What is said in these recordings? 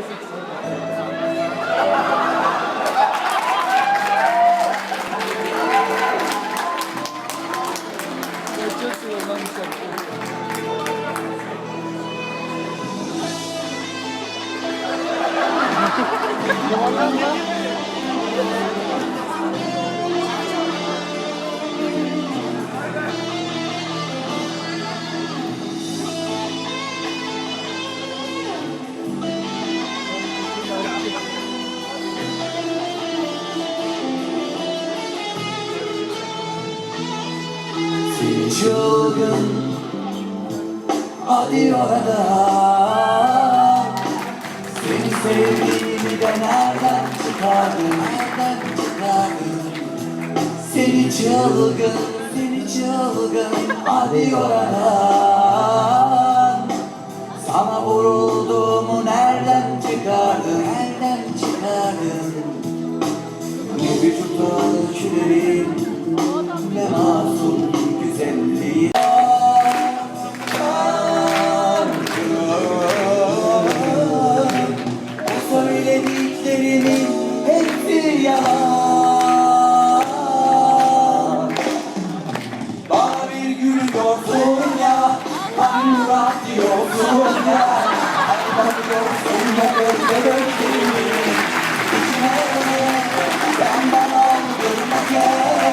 Seni çılgın. Hadi orada Seni sevdiğimi de nereden çıkardın? Nereden çıkardın? Seni çılgın Seni çılgın. Hadi oradan Bana bir gülüyorsun ya Hani Murat diyorsun ya Hani bakıyorsun ya gözlerim Sen bana aldırma gel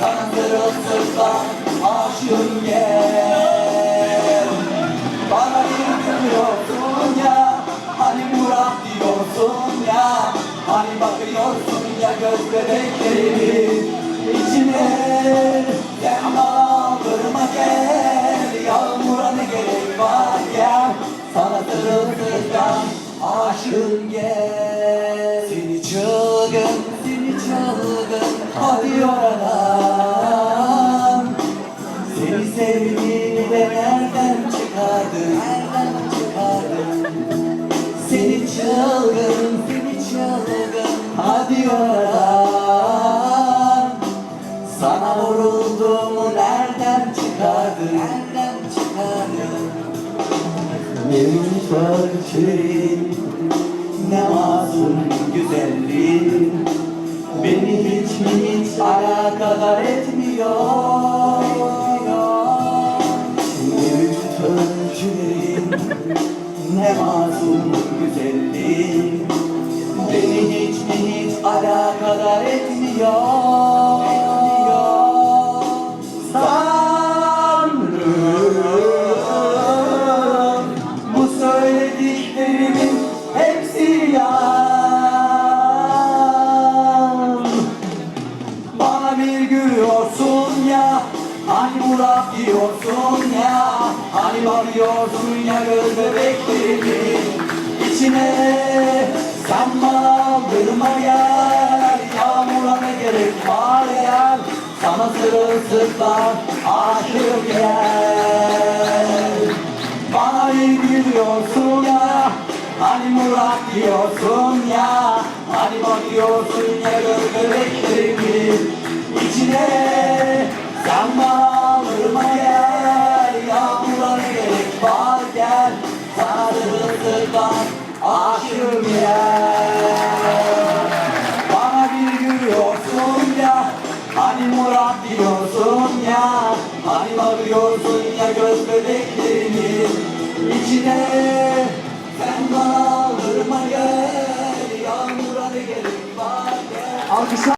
Sana sırılsıklam aşığım gel Murat diyorsun ya. Hani bakıyorsun ya göz bebeklerimin içine. Sen bana aldırma gel? Yağmura ne gerek var gel Sana sırılsıklam aşığım gel. Seni çılgın, seni çılgın Hadi oradan. Seni sevdiğimi de nereden çıkardın? Nereden çıkardın çılgın, seni çılgın Hadi oradan. Sana vurulduğumu nereden çıkardın? Nereden çıkardın? Ne müteahhitlerin Ne masum güzelliğin. Beni hiç mi hiç alakadar etmiyor Hani Murat diyorsun ya Hani bakıyorsun ya göz bebeklerimin içine Sen bana gel Sırılsıklam aşığım gel. Bana gülüyorsun ya? Hani Murat diyorsun ya? Hani bakıyorsun ya göz bebeklerimin içine Sen bana gel. Yağmura ne gerek var gel. Sana sırılsıklam aşığım gel Murat diyorsun ya Hani bakıyorsun ya göz bebeklerimin içine